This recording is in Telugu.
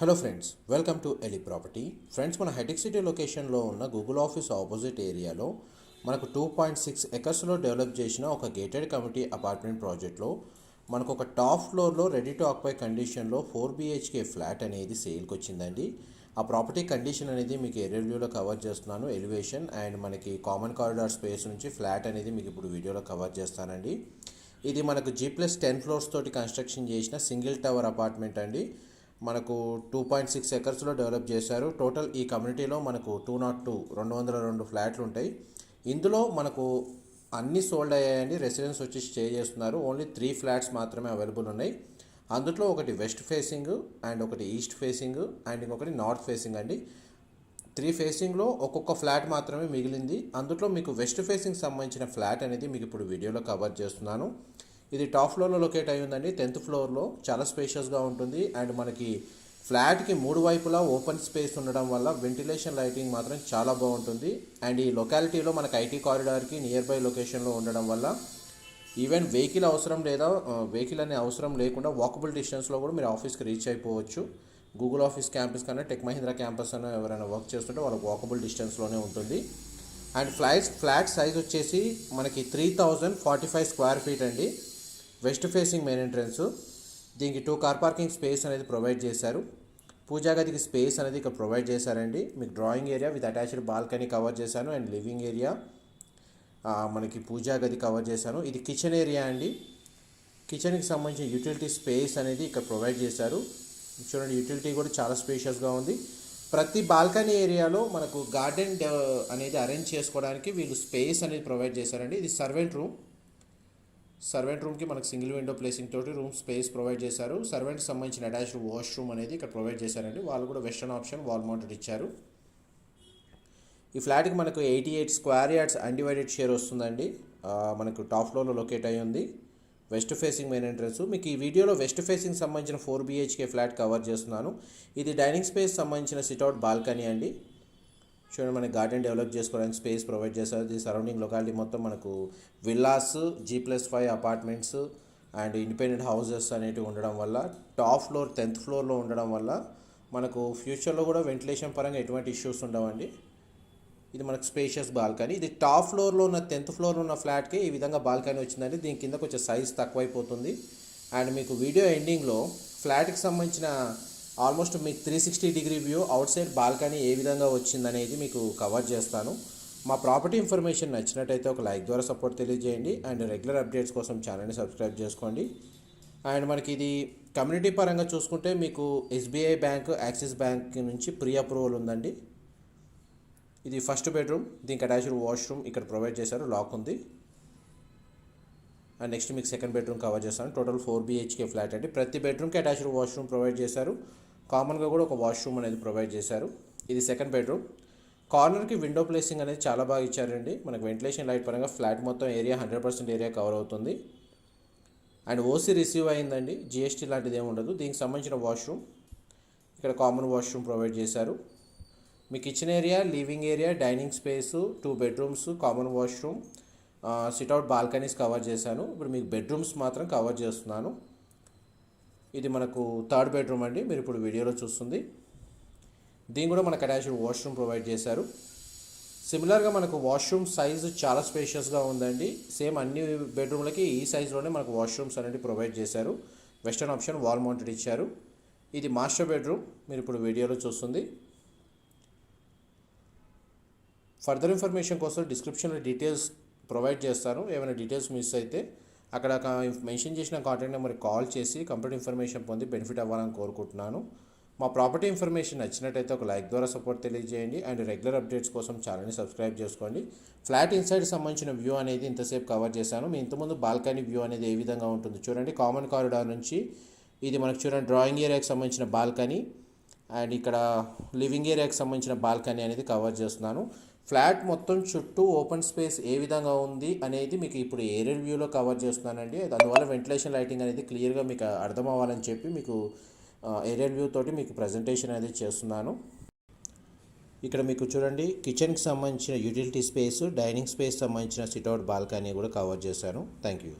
హలో ఫ్రెండ్స్ వెల్కమ్ టు ఎలి ప్రాపర్టీ ఫ్రెండ్స్ మన హెటిక్ సిటీ లొకేషన్లో ఉన్న గూగుల్ ఆఫీస్ ఆపోజిట్ ఏరియాలో మనకు టూ పాయింట్ సిక్స్ ఎకర్స్లో డెవలప్ చేసిన ఒక గేటెడ్ కమిటీ అపార్ట్మెంట్ ప్రాజెక్ట్లో మనకు ఒక టాప్ ఫ్లోర్లో రెడీ టు ఆక్పై కండిషన్లో ఫోర్ బిహెచ్కే ఫ్లాట్ అనేది సేల్కి వచ్చిందండి. ఆ ప్రాపర్టీ కండిషన్ అనేది మీకు ఎరివ్యూలో కవర్ చేస్తున్నాను ఎలివేషన్ అండ్ మనకి కామన్ కారిడార్ స్పేస్ నుంచి ఫ్లాట్ అనేది మీకు ఇప్పుడు వీడియోలో కవర్ చేస్తానండి. ఇది మనకు జీ ప్లస్ టెన్ ఫ్లోర్స్ తోటి కన్స్ట్రక్షన్ చేసిన సింగిల్ టవర్ అపార్ట్మెంట్ అండి. మనకు టూ పాయింట్ సిక్స్ ఎకర్స్లో డెవలప్ చేశారు. టోటల్ ఈ కమ్యూనిటీలో మనకు టూ నాట్ టూ రెండు వందల రెండు ఫ్లాట్లు ఉంటాయి ఇందులో మనకు అన్ని సోల్డ్ అయ్యాయండి. రెసిడెన్స్ వచ్చి స్టే చేస్తున్నారు. ఓన్లీ త్రీ ఫ్లాట్స్ మాత్రమే అవైలబుల్ ఉన్నాయి. అందులో ఒకటి వెస్ట్ ఫేసింగ్ అండ్ ఒకటి ఈస్ట్ ఫేసింగ్ అండ్ ఇంకొకటి నార్త్ ఫేసింగ్ అండి త్రీ ఫేసింగ్లో ఒక్కొక్క ఫ్లాట్ మాత్రమే మిగిలింది. అందులో మీకు వెస్ట్ ఫేసింగ్ సంబంధించిన ఫ్లాట్ అనేది మీకు ఇప్పుడు వీడియోలో కవర్ చేస్తున్నాను. ఇది టాప్ ఫ్లోర్లో లొకేట్ అయి ఉందండి టెన్త్ ఫ్లోర్లో చాలా స్పేషియస్గా ఉంటుంది. అండ్ మనకి ఫ్లాట్కి మూడు వైపులా ఓపెన్ స్పేస్ ఉండడం వల్ల వెంటిలేషన్ లైటింగ్ మాత్రం చాలా బాగుంటుంది. అండ్ ఈ లొకాలిటీలో మనకి ఐటీ కారిడార్కి నియర్ బై లొకేషన్లో ఉండడం వల్ల ఈవెన్ వెహికల్ అవసరం లేదా వెహికల్ అనే అవసరం లేకుండా వాకబుల్ డిస్టెన్స్లో కూడా మీరు ఆఫీస్కి రీచ్ అయిపోవచ్చు. గూగుల్ ఆఫీస్ క్యాంపస్ కన్నా టెక్ మహీంద్రా క్యాంపస్ అన్న ఎవరైనా వర్క్ చేస్తుంటే వాళ్ళకి వాకబుల్ డిస్టెన్స్లోనే ఉంటుంది. అండ్ ఫ్లాట్స్ ఫ్లాట్ సైజ్ వచ్చేసి మనకి three thousand forty five square feet అండి. West facing main entrance. దీనికి టూ కార్ పార్కింగ్ స్పేస్ అనేది ప్రొవైడ్ చేశారు. పూజా గదికి స్పేస్ అనేది ఇక్కడ ప్రొవైడ్ చేశారండి. మీకు drawing area with attached balcony cover చేశాను అండ్ లివింగ్ ఏరియా మనకి పూజా గది కవర్ చేశాను. ఇది కిచెన్ ఏరియా అండి. కిచెన్కి సంబంధించిన యూటిలిటీ స్పేస్ అనేది ఇక్కడ ప్రొవైడ్ చేశారు. చూడండి యూటిలిటీ కూడా చాలా స్పేషియస్గా ఉంది. ప్రతి బాల్కనీ ఏరియాలో మనకు గార్డెన్ అనేది అరేంజ్ చేసుకోవడానికి వీళ్ళు స్పేస్ అనేది ప్రొవైడ్ చేశారండి. ఇది సర్వెంట్ రూమ్. సర్వెంట్ రూమ్కి మనకు సింగిల్ విండో ప్లేసింగ్ తోటి రూమ్ స్పేస్ ప్రొవైడ్ చేశారు. సర్వెంట్కి సంబంధించిన అటాచ్డ్ వాష్ రూమ్ అనేది ఇక్కడ ప్రొవైడ్ చేశారండి. వాళ్ళు కూడా వెస్టర్న్ ఆప్షన్ వాల్ మౌంటెడ్ ఇచ్చారు. ఈ ఫ్లాట్కి మనకు eighty eight square yards undivided share వస్తుందండి. మనకు టాప్ ఫ్లోర్లో లొకేట్ అయి ఉంది. West facing main entrance. మీకు ఈ వీడియోలో వెస్ట్ ఫేసింగ్ సంబంధించిన ఫోర్ బీహెచ్కే ఫ్లాట్ కవర్ చేస్తున్నాను. ఇది డైనింగ్ స్పేస్ సంబంధించిన సిట్అవుట్ బాల్కనీ అండి. చూడండి మనకి గార్డెన్ డెవలప్ చేసుకోవడానికి స్పేస్ ప్రొవైడ్ చేస్తారు. ఇది సరౌండింగ్ లొకాలిటీ మొత్తం మనకు villas G plus five apartments and independent houses అనేటివి ఉండడం వల్ల టాప్ ఫ్లోర్ టెన్త్ ఫ్లోర్లో ఉండడం వల్ల మనకు ఫ్యూచర్లో కూడా వెంటిలేషన్ పరంగా ఎటువంటి ఇష్యూస్ ఉండవండి. ఇది మనకు స్పేషియస్ బాల్కనీ ఇది టాప్ ఫ్లోర్లో ఉన్న టెన్త్ ఫ్లోర్లో ఉన్న ఫ్లాట్కి ఈ విధంగా బాల్కనీ వచ్చిందండి. దీని కింద కొంచెం సైజ్ తక్కువైపోతుంది. అండ్ మీకు వీడియో ఎండింగ్లో ఫ్లాట్కి సంబంధించిన ఆల్మోస్ట్ మీకు three sixty degree view outside balcony ఏ విధంగా వచ్చిందనేది మీకు కవర్ చేస్తాను. మా ప్రాపర్టీ ఇన్ఫర్మేషన్ నచ్చినట్టయితే ఒక లైక్ ద్వారా సపోర్ట్ తెలియజేయండి. అండ్ రెగ్యులర్ అప్డేట్స్ కోసం ఛానల్ని సబ్స్క్రైబ్ చేసుకోండి. అండ్ మనకి ఇది కమ్యూనిటీ పరంగా చూసుకుంటే మీకు ఎస్బీఐ బ్యాంక్ యాక్సిస్ బ్యాంక్ నుంచి ప్రీ అప్రూవల్ ఉందండి. ఇది ఫస్ట్ బెడ్రూమ్. దీనికి అటాచ్డ్ వాష్రూమ్ ఇక్కడ ప్రొవైడ్ చేశారు. లాక్ ఉంది. అండ్ నెక్స్ట్ మీకు సెకండ్ బెడ్రూమ్ కవర్ చేస్తాను. టోటల్ ఫోర్ బీహెచ్కే ఫ్లాట్ అండి. ప్రతి బెడ్రూమ్కి అటాచ్డ్ వాష్రూమ్ ప్రొవైడ్ చేశారు. కామన్గా కూడా ఒక వాష్రూమ్ అనేది ప్రొవైడ్ చేశారు. ఇది సెకండ్ బెడ్రూమ్. కార్నర్కి విండో ప్లేసింగ్ అనేది చాలా బాగా ఇచ్చారండి. మనకు వెంటిలేషన్ లైట్ పరంగా ఫ్లాట్ మొత్తం area hundred percent area cover అవుతుంది. అండ్ ఓసీ రిసీవ్ అయిందండి. జిఎస్టీ లాంటిది ఏమి ఉండదు. దీనికి సంబంధించిన వాష్రూమ్. ఇక్కడ కామన్ వాష్రూమ్ ప్రొవైడ్ చేశారు. మీ kitchen area living area dining space two bedrooms common washroom sit out balconies cover చేశాను. ఇప్పుడు మీకు బెడ్రూమ్స్ మాత్రం కవర్ చేస్తున్నాను. ఇది మనకు థర్డ్ బెడ్రూమ్ అండి మీరు ఇప్పుడు వీడియోలో చూస్తుంది. దీని కూడా మనకు అటాచ్డ్ వాష్రూమ్ ప్రొవైడ్ చేశారు. సిమిలర్గా మనకు వాష్రూమ్ సైజు చాలా స్పేషియస్గా ఉందండి. సేమ్ అన్ని బెడ్రూమ్లకి ఈ సైజులోనే మనకు వాష్రూమ్స్ అనేవి ప్రొవైడ్ చేశారు. వెస్టర్న్ ఆప్షన్ వాల్ మౌంటెడ్ ఇచ్చారు. ఇది మాస్టర్ బెడ్రూమ్ మీరు ఇప్పుడు వీడియోలో చూస్తుంది. ఫర్దర్ ఇన్ఫర్మేషన్ కోసం డిస్క్రిప్షన్లో డీటెయిల్స్ ప్రొవైడ్ చేస్తాను. ఏమైనా డీటెయిల్స్ మిస్ అయితే అక్కడ మెన్షన్ చేసిన కాంటాక్ట్ నెంబర్కి కాల్ చేసి కంప్లీట్ ఇన్ఫర్మేషన్ పొంది బెనిఫిట్ అవ్వాలని కోరుకుంటున్నాను. మా ప్రాపర్టీ ఇన్ఫర్మేషన్ నచ్చినట్టయితే ఒక లైక్ ద్వారా సపోర్ట్ తెలియజేయండి. అండ్ రెగ్యులర్ అప్డేట్స్ కోసం ఛానల్ని సబ్స్క్రైబ్ చేసుకోండి. ఫ్లాట్ ఇన్సైడ్ సంబంధించిన వ్యూ అనేది ఇంతసేపు కవర్ చేశాను. మీ ఇంతకుముందు బాల్కనీ వ్యూ అనేది ఏ విధంగా ఉంటుంది చూడండి. కామన్ కారిడార్ నుంచి ఇది మనకు చూడండి డ్రాయింగ్ ఏరియాకి సంబంధించిన బాల్కనీ. అండ్ ఇక్కడ లివింగ్ ఏరియాకి సంబంధించిన బాల్కనీ అనేది కవర్ చేస్తున్నాను. ఫ్లాట్ మొత్తం చుట్టూ ఓపెన్ స్పేస్ ఏ విధంగా ఉంది అనేది మీకు ఇప్పుడు ఏరియల్ వ్యూలో కవర్ చేస్తున్నానండి. అందువల్ల వెంటిలేషన్ లైటింగ్ అనేది క్లియర్గా మీకు అర్థం అవ్వాలని చెప్పి మీకు ఏరియల్ వ్యూ తోటి మీకు ప్రజెంటేషన్ అనేది చేస్తున్నాను. ఇక్కడ మీకు చూడండి కిచెన్కి సంబంధించిన యూటిలిటీ స్పేస్ డైనింగ్ స్పేస్ సంబంధించిన సిట్అవుట్ బాల్కనీ కూడా కవర్ చేశాను. Thank you